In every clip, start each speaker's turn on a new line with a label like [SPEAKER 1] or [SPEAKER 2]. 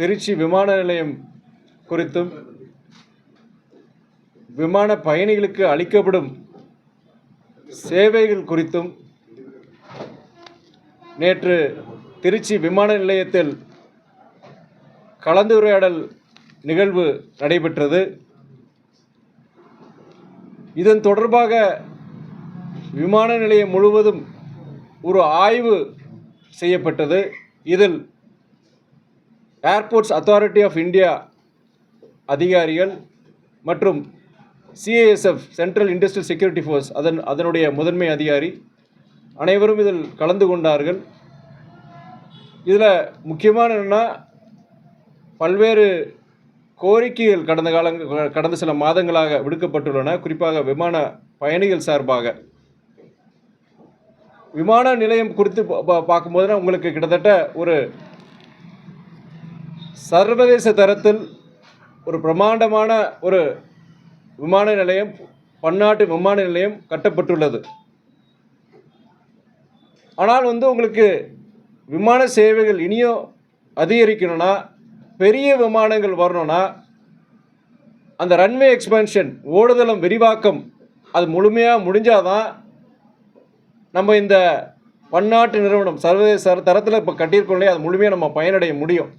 [SPEAKER 1] திருச்சி விமான நிலையம் குறித்தும் விமான பயணிகளுக்கு அளிக்கப்படும் சேவைகள் குறித்தும் நேற்று திருச்சி விமான நிலையத்தில் கலந்துரையாடல் நிகழ்வு நடைபெற்றது. இதன் தொடர்பாக விமான நிலையம் முழுவதும் ஒரு ஆய்வு செய்யப்பட்டது. இதில் ஏர்போர்ட்ஸ் அத்தாரிட்டி ஆஃப் இந்தியா அதிகாரிகள் மற்றும் CASF central industrial security force அதன் அதனுடைய முதன்மை அதிகாரி அனைவரும் இதில் கலந்து கொண்டார்கள். இதில் முக்கியமான என்னென்னா பல்வேறு கோரிக்கைகள் கடந்த காலங்கள் கடந்த சில மாதங்களாக விடுக்கப்பட்டுள்ளன. குறிப்பாக விமான பயணிகள் சார்பாக. விமான நிலையம் குறித்து பா- பா- பார்க்கும்போதுனா உங்களுக்கு கிட்டத்தட்ட ஒரு சர்வதேச தரத்தில் ஒரு பிரம்மாண்டமான ஒரு விமான நிலையம் பன்னாட்டு விமான நிலையம் கட்டப்பட்டுள்ளது. ஆனால் வந்து உங்களுக்கு விமான சேவைகள் இனியும் அதிகரிக்கணும்னா பெரிய விமானங்கள் வரணும்னா அந்த ரன்வே எக்ஸ்பென்ஷன் ஓடுதளம் விரிவாக்கம் அது முழுமையாக முடிஞ்சாதான் நம்ம இந்த பன்னாட்டு நிறுவனம் சர்வதேச தரத்தில் இப்போ கட்டியிருக்கோம் இல்லையா அது முழுமையாக நம்ம பயனடைய முடியும்.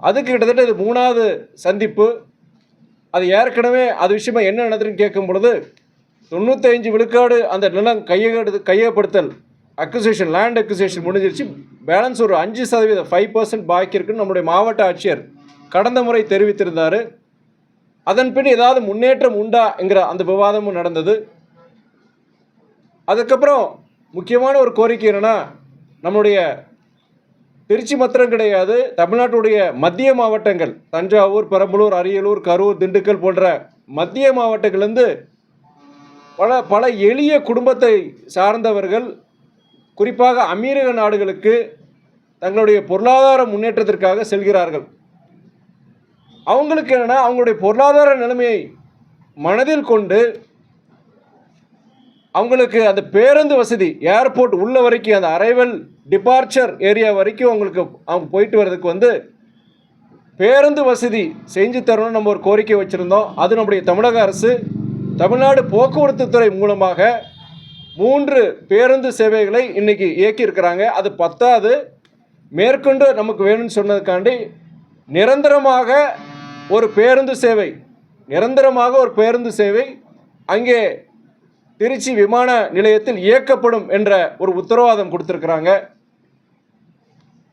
[SPEAKER 1] அதுக்கு கிட்டத்தட்ட இது மூணாவது சந்திப்பு. அது ஏற்கனவே அது விஷயமா என்ன நடந்ததுன்னு கேட்கும் பொழுது தொண்ணூத்தைஞ்சு விழுக்காடு அந்த நிலம் கையகடு கையகப்படுத்தல் அக்விசேஷன் லேண்ட் அக்விசேஷன் முடிஞ்சிருச்சு. பேலன்ஸ் ஒரு அஞ்சு சதவீதம் ஃபைவ் பர்சன்ட் பாக்கி இருக்குன்னு நம்முடைய மாவட்ட ஆட்சியர் கடந்த முறை தெரிவித்திருந்தார். அதன் பின் ஏதாவது முன்னேற்றம் உண்டா என்கிற அந்த விவாதமும் நடந்தது. அதுக்கப்புறம் முக்கியமான ஒரு கோரிக்கை என்னென்னா நம்முடைய திருச்சி மாத்திரம் கிடையாது தமிழ்நாட்டுடைய மத்திய மாவட்டங்கள் தஞ்சாவூர் பெரம்பலூர் அரியலூர் கரூர் திண்டுக்கல் போன்ற மத்திய மாவட்டங்கள்லேருந்து பல பல எளிய குடும்பத்தை சார்ந்தவர்கள் குறிப்பாக அமீரக நாடுகளுக்கு தங்களுடைய பொருளாதார முன்னேற்றத்திற்காக செல்கிறார்கள். அவங்களுக்கு என்னென்னா அவங்களுடைய பொருளாதார நிலைமையை மனதில் கொண்டு அவங்களுக்கு அந்த பேருந்து வசதி ஏர்போர்ட் உள்ள வரைக்கும் அந்த அரைவல் டிபார்ச்சர் ஏரியா வரைக்கும் அவங்களுக்கு அவங்க போயிட்டு வர்றதுக்கு வந்து பேருந்து வசதி செஞ்சு தரணும்னு நம்ம ஒரு கோரிக்கை வச்சுருந்தோம். அது நம்முடைய தமிழக அரசு தமிழ்நாடு போக்குவரத்து துறை மூலமாக மூன்று பேருந்து சேவைகளை இன்றைக்கி இயக்கியிருக்கிறாங்க. அது பத்தாது மேற்கொண்டு நமக்கு வேணும்னு சொன்னதுக்காண்டி நிரந்தரமாக ஒரு பேருந்து சேவை நிரந்தரமாக ஒரு பேருந்து சேவை அங்கே திருச்சி விமான நிலையத்தில் இயக்கப்படும் என்ற ஒரு உத்தரவாதம் கொடுத்துருக்குறாங்க.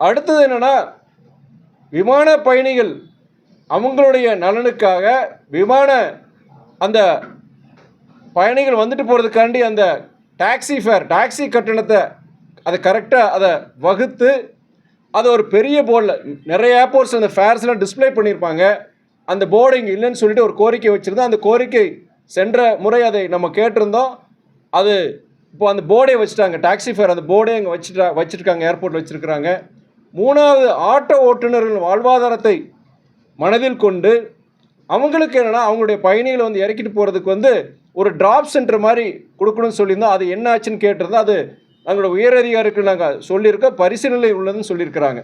[SPEAKER 1] அடுத்தது என்னென்னா விமான பயணிகள் அவங்களுடைய நலனுக்காக விமான அந்த பயணிகள் வந்துட்டு போகிறதுக்காண்டி அந்த டாக்ஸி ஃபேர் டாக்ஸி கட்டணத்தை அதை கரெக்டாக அதை வகுத்து அதை ஒரு பெரிய போர்டில் நிறைய ஏர்போர்ட்ஸ் அந்த ஃபேர்ஸ்லாம் டிஸ்ப்ளே பண்ணியிருப்பாங்க. அந்த போர்டு இங்கே இல்லைன்னு சொல்லிட்டு ஒரு கோரிக்கை வச்சுருந்தோம். அந்த கோரிக்கை சென்ற முறை அதை நம்ம கேட்டிருந்தோம். அது இப்போ அந்த போர்டே வச்சுட்டாங்க. டாக்ஸி ஃபேர் அந்த போர்டே அங்கே வச்சுட்டா வச்சுருக்காங்க ஏர்போர்ட்டில் வச்சுருக்காங்க மூணாவது ஆட்டோ ஓட்டுநர்கள் வாழ்வாதாரத்தை மனதில் கொண்டு அவங்களுக்கு என்னென்னா அவங்களுடைய பயணிகளை வந்து இறக்கிட்டு போகிறதுக்கு வந்து ஒரு ட்ராப் சென்டர் மாதிரி கொடுக்கணும்னு சொல்லியிருந்தோம். அது என்ன ஆச்சுன்னு கேட்டிருந்தோம் அது எங்களோட உயரதிகாரிக்கு நாங்கள் சொல்லியிருக்கோம் பரிசீலனை உள்ளதுன்னு சொல்லியிருக்கிறாங்க.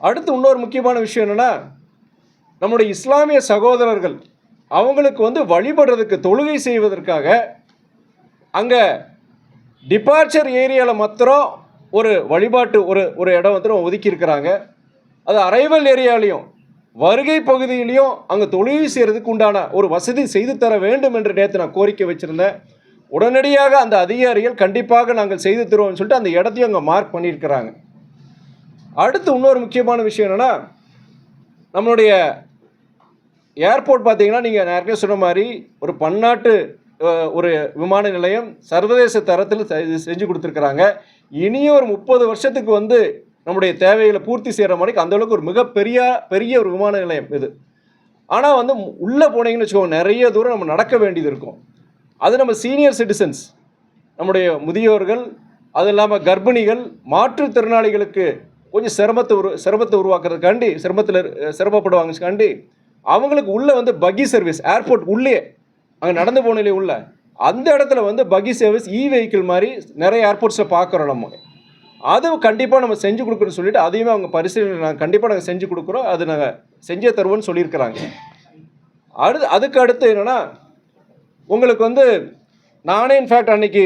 [SPEAKER 1] அடுத்து இன்னொரு முக்கியமான விஷயம் என்னென்னா நம்முடைய இஸ்லாமிய சகோதரர்கள் அவங்களுக்கு வந்து வழிபடுறதுக்கு தொழுகை செய்வதற்காக அங்கே டிபார்ச்சர் ஏரியாவில் மாத்திரம் ஒரு வழிபாட்டு ஒரு ஒரு இடம் வந்து ஒதுக்கியிருக்கிறாங்க. அது அரைவல் ஏரியாலையும் வருகை பகுதியிலையும் அங்கே தொழில் செய்கிறதுக்கு உண்டான ஒரு வசதி செய்து தர வேண்டும் என்று நேற்று நான் கோரிக்கை வச்சுருந்தேன். உடனடியாக அந்த அதிகாரிகள் கண்டிப்பாக நாங்கள் செய்து தருவோம்னு சொல்லிட்டு அந்த இடத்தையும் அங்கே மார்க் பண்ணியிருக்கிறாங்க. அடுத்து இன்னொரு முக்கியமான விஷயம் என்னென்னா நம்மளுடைய ஏர்போர்ட் பார்த்தீங்கன்னா நீங்கள் ஏற்கனவே சொன்ன மாதிரி ஒரு பன்னாட்டு ஒரு விமான நிலையம் சர்வதேச தரத்தில் செ- செஞ்சு கொடுத்துருக்குறாங்க. இனியும் ஒரு முப்பது வருஷத்துக்கு வந்து நம்முடைய தேவைகளை பூர்த்தி செய்கிற மாதிரி அந்த அளவுக்கு ஒரு மிகப்பெரிய பெரிய ஒரு விமான நிலையம் இது. ஆனால் வந்து உள்ளே போனீங்கன்னு வச்சுக்கோங்க நிறைய தூரம் நம்ம நடக்க வேண்டியது இருக்கும். அது நம்ம சீனியர் சிட்டிசன்ஸ் நம்முடைய முதியோர்கள் அது இல்லாமல் கர்ப்பிணிகள் மாற்றுத்திறனாளிகளுக்கு கொஞ்சம் சிரமத்தை உரு சிரமத்தை உருவாக்குறதுக்காண்டி சிரமத்தில் சிரமப்படுவாங்கக்காண்டி அவங்களுக்கு உள்ளே வந்து பக்கி சர்வீஸ் ஏர்போர்ட் உள்ளே அங்கே நடந்து போனிலே உள்ள. அந்த இடத்துல வந்து பகி சர்வீஸ் இ வெஹிக்கிள் மாதிரி நிறைய ஏர்போர்ட்ஸை பார்க்குறோம் நம்ம. அது கண்டிப்பாக நம்ம செஞ்சு கொடுக்குறோன்னு சொல்லிட்டு அதையுமே அவங்க பரிசீலனை நாங்கள் கண்டிப்பாக நாங்கள் செஞ்சு கொடுக்குறோம். அது நாங்கள் செஞ்சே தருவோம்னு சொல்லியிருக்கிறாங்க. அடுத்து அதுக்கு அடுத்து என்னென்னா உங்களுக்கு வந்து நானே இன்ஃபேக்ட் அன்னைக்கு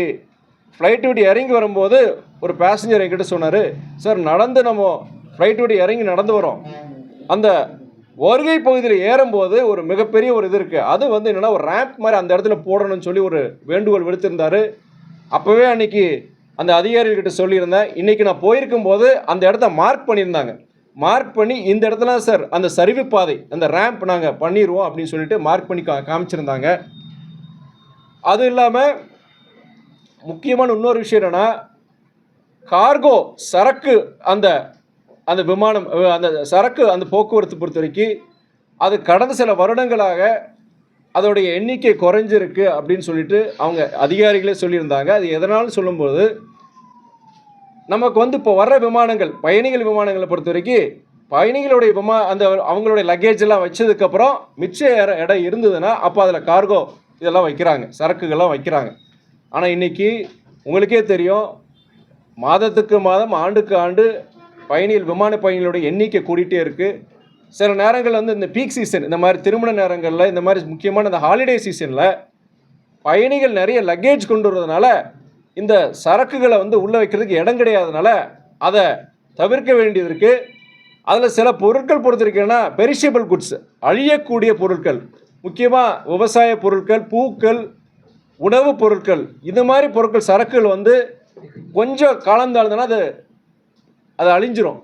[SPEAKER 1] ஃப்ளைட் விட்டு இறங்கி வரும்போது ஒரு பேசஞ்சர் என்கிட்ட சொன்னார் சார் நடந்து நம்ம ஃப்ளைட் விட்டு இறங்கி நடந்து வரோம். அந்த வருகை பகுதியில் ஏறும்போது ஒரு மிகப்பெரிய ஒரு இது இருக்குது அது வந்து என்னென்னா ஒரு ரேம்ப் மாதிரி அந்த இடத்துல போடணும்னு சொல்லி ஒரு வேண்டுகோள் விடுத்திருந்தார். அப்போவே அன்றைக்கி அந்த அதிகாரிகிட்ட சொல்லியிருந்தேன். இன்றைக்கி நான் போயிருக்கும் போது அந்த இடத்த மார்க் பண்ணியிருந்தாங்க. மார்க் பண்ணி இந்த இடத்துல சார் அந்த சரிவு பாதை அந்த ரேம்ப் நாங்கள் பண்ணிடுவோம் அப்படின்னு சொல்லிட்டு மார்க் பண்ணி கா காமிச்சிருந்தாங்க. அது இல்லாமல் முக்கியமான இன்னொரு விஷயம் என்னென்னா கார்கோ சரக்கு அந்த அந்த விமானம் அந்த சரக்கு அந்த போக்குவரத்து பொறுத்த வரைக்கும் அது கடந்த சில வருடங்களாக அதோடைய எண்ணிக்கை குறைஞ்சிருக்கு அப்படின்னு சொல்லிட்டு அவங்க அதிகாரிகளே சொல்லியிருந்தாங்க. அது எதனாலும் சொல்லும்போது நமக்கு வந்து இப்போ வர்ற விமானங்கள் பயணிகள் விமானங்களை பொறுத்த வரைக்கும் பயணிகளுடைய விமா அந்த அவங்களுடைய லக்கேஜ் எல்லாம் வச்சதுக்கப்புறம் மிச்ச இடம் இருந்ததுன்னா அப்போ அதில் கார்கோ இதெல்லாம் வைக்கிறாங்க சரக்குகள்லாம் வைக்கிறாங்க. ஆனால் இன்னைக்கு உங்களுக்கே தெரியும் மாதத்துக்கு மாதம் ஆண்டுக்கு ஆண்டு பயணிகள் விமான பயணிகளோட எண்ணிக்கை கூடிட்டே இருக்குது சில நேரங்கள் வந்து இந்த பீக் சீசன் இந்த மாதிரி திருமண நேரங்களில் இந்த மாதிரி முக்கியமான இந்த ஹாலிடே சீசனில் பயணிகள் நிறைய லக்கேஜ் கொண்டு வரதுனால இந்த சரக்குகளை வந்து உள்ளே வைக்கிறதுக்கு இடம் கிடையாதனால அதை தவிர்க்க வேண்டியது இருக்குது அதில் சில பொருட்கள் பொறுத்திருக்கேன்னா பெரிஷபிள் குட்ஸ் அழியக்கூடிய பொருட்கள் முக்கியமாக விவசாய பொருட்கள் பூக்கள் உணவுப் பொருட்கள் இது மாதிரி பொருட்கள் சரக்குகள் வந்து கொஞ்சம் காலந்தாழ்ந்தனா அது அது அழிஞ்சிரும்.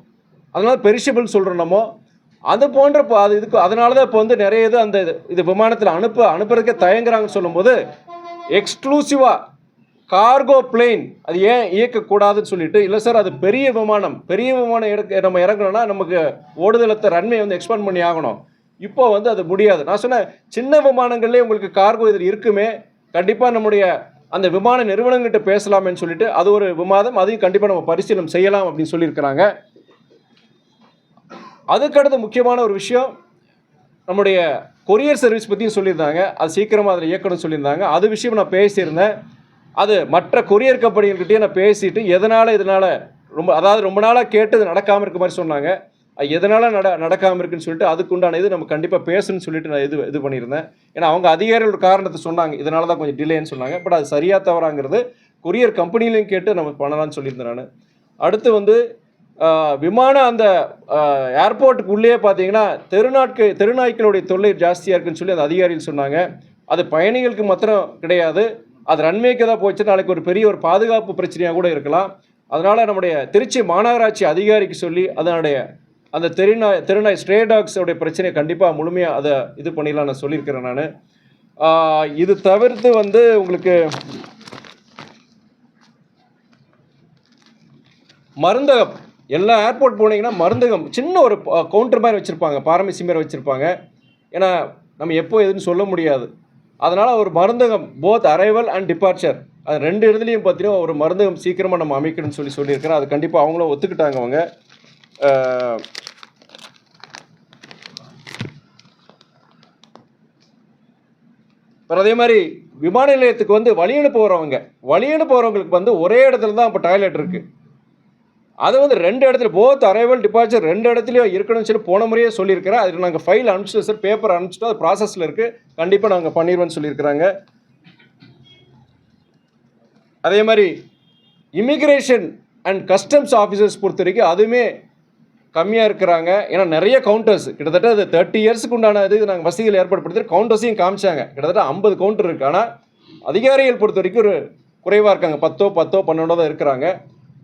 [SPEAKER 1] அதனால் பெரிஷபிள் சொல்கிறோம் நம்ம. அது போன்ற இப்போ அது இதுக்கு அதனால தான் இப்போ வந்து நிறைய இது அந்த இது- இது விமானத்தில் அனுப்ப அனுப்புறதுக்கே தயங்குறாங்கன்னு சொல்லும்போது எக்ஸ்க்ளூசிவாக கார்கோ பிளேன் அது ஏன் இயக்கக்கூடாதுன்னு சொல்லிட்டு இல்லை சார் அது பெரிய விமானம் பெரிய விமானம் எடுக்க நம்ம இறங்கணும்னா நமக்கு ஓடுதளத்தை ரன்மை வந்து எக்ஸ்பேண்ட் பண்ணி ஆகணும். இப்போ வந்து அது முடியாது. நான் சொன்னேன் சின்ன விமானங்கள்லேயே உங்களுக்கு கார்கோ இதில் இருக்குமே கண்டிப்பாக நம்முடைய அந்த விமான நிறுவனங்கிட்ட பேசலாமேன்னு சொல்லிட்டு அது ஒரு விவாதம் அதையும் கண்டிப்பாக நம்ம பரிசீலனை செய்யலாம் அப்படின்னு சொல்லியிருக்கிறாங்க. அதுக்கடுத்து முக்கியமான ஒரு விஷயம் நம்முடைய கொரியர் சர்வீஸ் பற்றியும் சொல்லியிருந்தாங்க. அது சீக்கிரமாக அதில் இயக்கணும்னு சொல்லியிருந்தாங்க. அது விஷயம் நான் பேசியிருந்தேன். அது மற்ற கொரியர் கம்பெனிகள்கிட்டயே நான் பேசிட்டு எதனால் இதனால் ரொம்ப அதாவது ரொம்ப நாளாக கேட்டு நடக்காமல் இருக்க மாதிரி சொன்னாங்க. எதனால் நட நடக்காமல் இருக்குன்னு சொல்லிட்டு அதுக்குண்டான இது நம்ம கண்டிப்பாக பேசணும்னு சொல்லிட்டு நான் இது இது பண்ணியிருந்தேன். ஏன்னா அவங்க அதிகாரிகளோட காரணத்தை சொன்னாங்க. இதனால தான் கொஞ்சம் டிலேன்னு சொன்னாங்க. பட் அது சரியாக தவறாங்கிறது கொரியர் கம்பெனிலையும் கேட்டு நம்ம பண்ணலாம்னு சொல்லியிருந்தேன் நான். அடுத்து வந்து விமானம் அந்த ஏர்போர்ட்டுக்கு உள்ளே பார்த்தீங்கன்னா தெருநாட்கு தெருநாய்க்களுடைய தொல்லை ஜாஸ்தியாக இருக்குன்னு சொல்லி அந்த அதிகாரிகள் சொன்னாங்க. அது பயணிகளுக்கு மாத்திரம் கிடையாது. அது ரன்வேக்கு தான் போச்சு. நாளைக்கு ஒரு பெரிய ஒரு பாதுகாப்பு பிரச்சனையாக கூட இருக்கலாம். அதனால் நம்முடைய திருச்சி மாநகராட்சி அதிகாரிக்கு சொல்லி அதனுடைய அந்த தெருநாய் தெருநாய் ஸ்ட்ரே டாக்ஸோடைய பிரச்சனையை கண்டிப்பாக முழுமையாக அதை இது பண்ணிடலாம் நான் சொல்லியிருக்கிறேன் நான். இது தவிர்த்து வந்து உங்களுக்கு மருந்தகம். எல்லா ஏர்போர்ட் போனீங்கன்னா மருந்தகம் சின்ன ஒரு கவுண்டர் மாதிரி வச்சுருப்பாங்க பாரமசி மாதிரி வச்சுருப்பாங்க. ஏன்னா நம்ம எப்போ எதுன்னு சொல்ல முடியாது. அதனால் ஒரு மருந்தகம் போத் அரைவல் அண்ட் டிபார்ச்சர் அது ரெண்டு இடத்துலையும் பார்த்தீங்கன்னா ஒரு மருந்தகம் சீக்கிரமாக நம்ம அமைக்கணும்னு சொல்லி சொல்லியிருக்கிறேன். அது கண்டிப்பாக அவங்களும் ஒத்துக்கிட்டாங்க அவங்க. அப்புறம் அதே மாதிரி விமான நிலையத்துக்கு வந்து வழி போகிறவங்க வழி போகிறவங்களுக்கு வந்து ஒரே இடத்துல தான் இப்போ டாய்லெட் இருக்குது அது வந்து ரெண்டு இடத்துல போத் அரைவல் டிபார்ச்சர் ரெண்டு இடத்துலையும் இருக்கணும்னு சொல்லி போன முறையே சொல்லியிருக்கிறேன் அதுக்கு நாங்கள் ஃபைல் அனுப்பிச்சிட்டோம் சார் பேப்பர் அனுப்பிச்சிட்டோம். அது ப்ராசஸில் இருக்குது கண்டிப்பாக நாங்கள் பண்ணிடுவோம்னு சொல்லியிருக்கிறாங்க. அதே மாதிரி இமிக்ரேஷன் அண்ட் கஸ்டம்ஸ் ஆஃபீஸர்ஸ் பொறுத்த வரைக்கும் அதுவுமே கம்மியாக இருக்கிறாங்க. ஏன்னா நிறைய கவுண்டர்ஸ் கிட்டத்தட்ட அது தேர்ட்டி இயர்ஸுக்கு உண்டான இது நாங்கள் வசதிகள் ஏற்படுத்தி கவுண்டர்ஸையும் காமிச்சாங்க. கிட்டத்தட்ட ஐம்பது கவுண்டர் இருக்கு. ஆனால் அதிகாரிகள் பொறுத்த வரைக்கும் ஒரு குறைவாக இருக்காங்க. பத்தோ பத்தோ பன்னெண்டோ தான் இருக்கிறாங்க.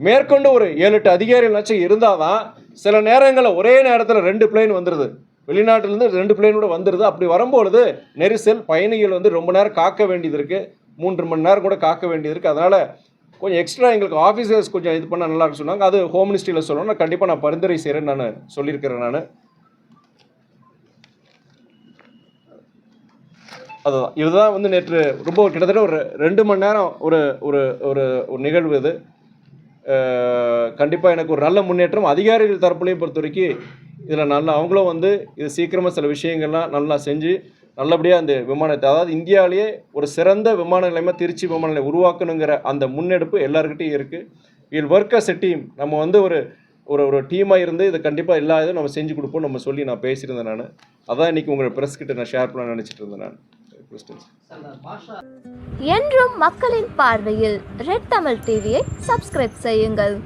[SPEAKER 1] மேற்கொண்டு ஒரு ஏழு எட்டு அதிகாரிகள்னாச்சும் இருந்தால் தான் சில நேரங்களில் ஒரே நேரத்தில் ரெண்டு பிளேன் வந்துடுது வெளிநாட்டிலேருந்து ரெண்டு பிளேனோட கூட வந்துடுது அப்படி வரும்பொழுது நெரிசல் பயணிகள் வந்து ரொம்ப நேரம் காக்க வேண்டியது இருக்குது மூன்று மணி நேரம் கூட காக்க வேண்டியது இருக்குது அதனால் கொஞ்சம் எக்ஸ்ட்ரா எங்களுக்கு ஆஃபீஸர்ஸ் கொஞ்சம் இது பண்ணால் நல்லா இருக்குன்னு சொன்னாங்க. அது ஹோம் மினிஸ்ட்ரியில் சொல்லணும் நான் கண்டிப்பாக நான் பரிந்துரை செய்கிறேன்னு நான் சொல்லியிருக்கிறேன் நான். அதுதான். இதுதான் வந்து நேற்று ரொம்ப கிட்டத்தட்ட ஒரு ரெண்டு மணி நேரம் ஒரு ஒரு ஒரு ஒரு நிகழ்வு இது. கண்டிப்பாக எனக்கு ஒரு நல்ல முன்னேற்றம் அதிகாரிகள் தரப்புலையும் பொறுத்த வரைக்கும் இதில் நல்லா அவங்களும் வந்து இது சீக்கிரமாக சில விஷயங்கள்லாம் நல்லா செஞ்சு நல்லபடியாக அந்த விமானத்தை அதாவது இந்தியாவிலேயே ஒரு சிறந்த விமான நிலையமாக திருச்சி விமான நிலையம் உருவாக்கணுங்கிற அந்த முன்னெடுப்பு எல்லாருக்கிட்டையும் இருக்குது will work as a team நம்ம வந்து ஒரு ஒரு ஒரு டீமாக இருந்து இது கண்டிப்பாக எல்லா இதுவும் நம்ம செஞ்சு கொடுப்போம் நம்ம சொல்லி நான் பேசியிருந்தேன் நான். அதான் இன்னைக்கு உங்களோட ப்ரெஸ் கிட்ட நான் ஷேர் பண்ண நினச்சிட்டு இருந்தேன் நான். கிறிஸ்டின்ஸ்
[SPEAKER 2] என்றும் மக்களின் பார்வையில் ரெட் தமிழ் டிவியை சப்ஸ்கிரைப் செய்யுங்கள்.